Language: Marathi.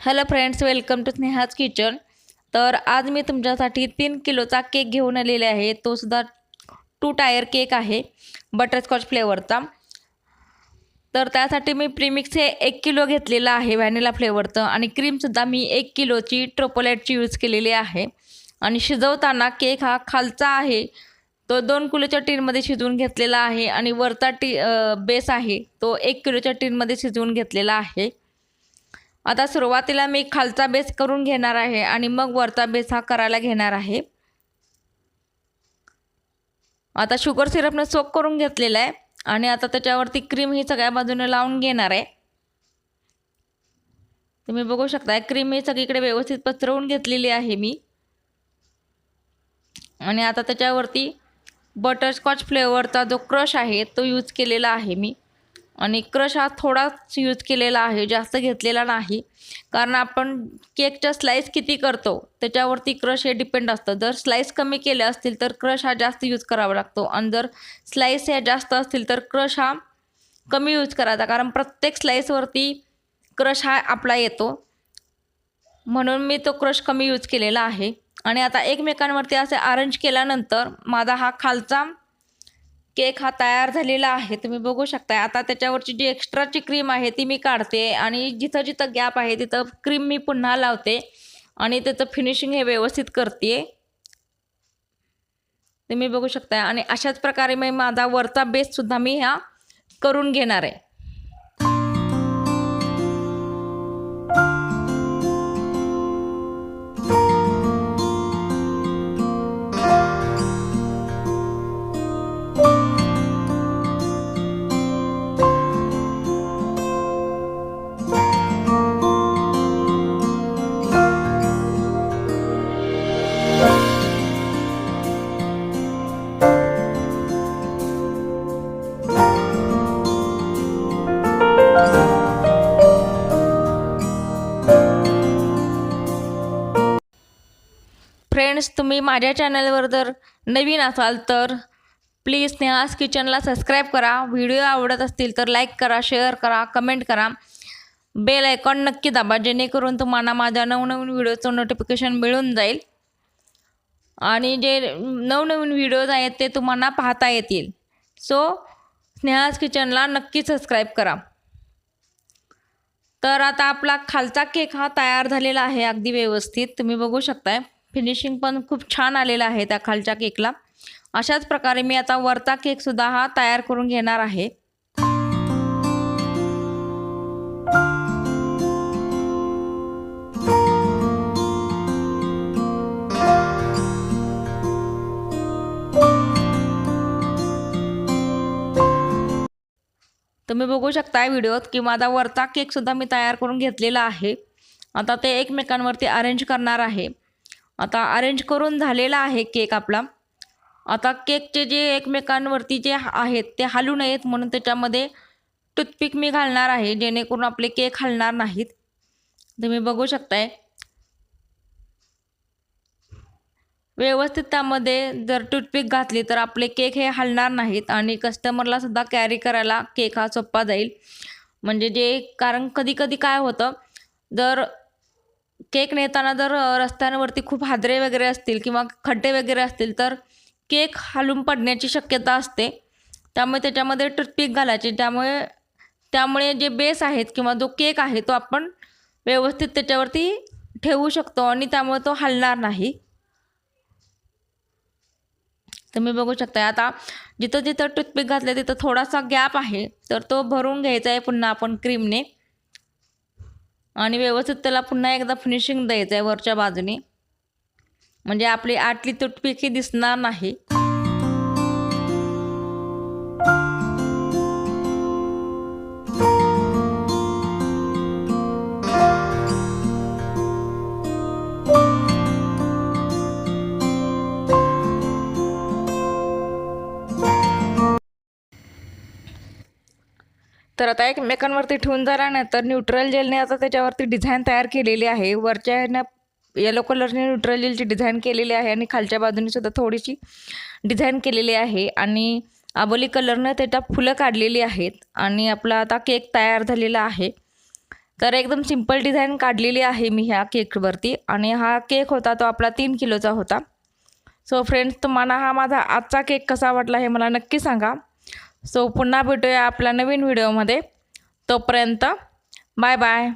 Hello friends welcome to Sneha's kitchen तर आज मी तुमच्यासाठी तीन किलोचा केक घेऊन आलेले आहे. तो सुद्धा टू टायर केक आहे बटरस्कॉच फ्लेवरचा तर त्यासाठी मी प्रीमिक्स हे एक किलो घेतलेलं आहे व्हॅनिला फ्लेवरचं आणि क्रीमसुद्धा मी एक किलोची ट्रोपोलेटची यूज केलेली आहे. आणि शिजवताना केक हा खालचा आहे. तो दोन किलोच्या टीनमध्ये शिजवून घेतलेला आहे. आणि वरचा टी बेस आहे. तो एक किलोच्या टीनमध्ये शिजवून घेतलेला आहे. आता सुरुवातीला मी खालचा बेस करून घेणार आहे आणि मग वरचा बेस हा करायला घेणार आहे. आता शुगर सिरपनं सोक करून घेतलेला आहे आणि आता त्याच्यावरती क्रीम ही सगळ्या बाजूने लावून घेणार आहे. तुम्ही बघू शकता क्रीम ही सगळीकडे व्यवस्थित पसरवून घेतलेली आहे मी. आणि आता त्याच्यावरती बटरस्कॉच फ्लेवरचा जो क्रश आहे तो यूज केलेला आहे मी. आणि क्रश हा थोडाच यूज केलेला आहे जास्त घेतलेला नाही. कारण आपण केकच्या स्लाईस किती करतो त्याच्यावरती क्रश हे डिपेंड असतं. जर स्लाईस कमी केले असतील तर क्रश हा जास्त यूज करावा लागतो. आणि जर स्लाईस ह्या जास्त असतील तर क्रश हा कमी यूज करायचा. कारण प्रत्येक स्लाईसवरती क्रश हा आपला येतो. म्हणून मी तो क्रश कमी यूज केलेला आहे. आणि आता एकमेकांवरती असे अरेंज केल्यानंतर माझा हा खालचा केक हा तयार झालेला आहे तुम्ही बघू शकताय. आता त्याच्यावरची जी एक्स्ट्राची क्रीम आहे ती मी काढते आणि जिथं जिथं गॅप आहे तिथं क्रीम मी पुन्हा लावते आणि त्याचं फिनिशिंग हे व्यवस्थित करते. तुम्ही बघू शकताय. आणि अशाच प्रकारे मी माझा वरचा बेससुद्धा मी ह्या करून घेणार आहे. फ्रेंड्स तुम्ही माझ्या चॅनलवर जर नवीन असाल तर प्लीज स्नेहास किचनला सबस्क्राईब करा. व्हिडिओ आवडत असतील तर लाईक करा शेअर करा कमेंट करा. बेल आयकॉन नक्की दाबा जेणेकरून तुम्हाला माझ्या नवनवीन व्हिडिओचं नोटिफिकेशन मिळून जाईल. आणि जे नवनवीन व्हिडिओज आहेत ते तुम्हाला पाहता येतील. सो स्नेहास किचनला नक्की सबस्क्राईब करा. तर आता आपला खालचा केक हा तयार झालेला आहे अगदी व्यवस्थित. तुम्ही बघू शकताय. फिनिशिंग पण खूप छान आलेलं आहे त्या खालच्या केकला अशाच प्रकारे मी आता वरचा केकसुद्धा हा तयार करून घेणार आहे. तुम्ही बघू शकता व्हिडिओत की माझा वरचा केकसुद्धा मी तयार करून घेतलेला आहे. आता ते एकमेकांवरती अरेंज करणार आहे. आता अरेंज करून झालेला आहे केक आपला. आता केकचे जे एकमेकांवरती जे आहेत ते हलू नयेत म्हणून त्याच्यामध्ये टूथपिक मी घालणार आहे जेणेकरून आपले केक हलणार नाहीत. तुम्ही बघू शकताय. व्यवस्थित त्यामध्ये जर टूथपिक घातली तर आपले केक हे हलणार नाहीत आणि कस्टमरला सुद्धा कॅरी करायला केक हा सोपा जाईल. म्हणजे जे कारण कधी कधी काय होतं जर केक नेताना जर रस्त्यांवरती खूप हादरे वगैरे असतील किंवा खड्डे वगैरे असतील तर केक हलून पडण्याची शक्यता असते. त्यामुळे त्याच्यामध्ये टूथपिक घालायचे. त्यामुळे त्यामुळे जे बेस आहेत किंवा जो केक आहे तो आपण व्यवस्थित त्याच्यावरती ठेवू शकतो आणि त्यामुळे तो हलणार नाही. तुम्ही बघू शकता आता जिथं जिथं टूथपिक घातलं तिथं थोडासा गॅप आहे तर तो भरून घ्यायचा आहे पुन्हा आपण क्रीमने. आणि व्यवस्थित त्याला पुन्हा एकदा फिनिशिंग द्यायचं आहे वरच्या बाजूने. म्हणजे आपली आटली तुटपीक दिसणार नाही. तर आता एकमेकांवरती ठेवून झाल्यानंतर न्यूट्रल जेलने आता त्याच्यावरती डिझाईन तयार केलेली आहे. वरच्या ह्यानं येलो कलरने न्यूट्रल जेलची डिझाईन केलेली आहे आणि खालच्या बाजूने सुद्धा थोडीशी डिझाईन केलेली आहे. आणि आबोली कलरनं त्याच्या फुलं काढलेली आहेत आणि आपला आता केक तयार झालेला आहे. तर एकदम सिंपल डिझाईन काढलेली आहे मी ह्या केकवरती आणि हा केक होता तो आपला तीन किलोचा होता. सो फ्रेंड्स तुम्हाला हा माझा आजचा केक कसा वाटला हे मला नक्की सांगा. सो पुन्हा भेटूया आपल्या नवीन व्हिडिओमध्ये. तोपर्यंत बाय बाय.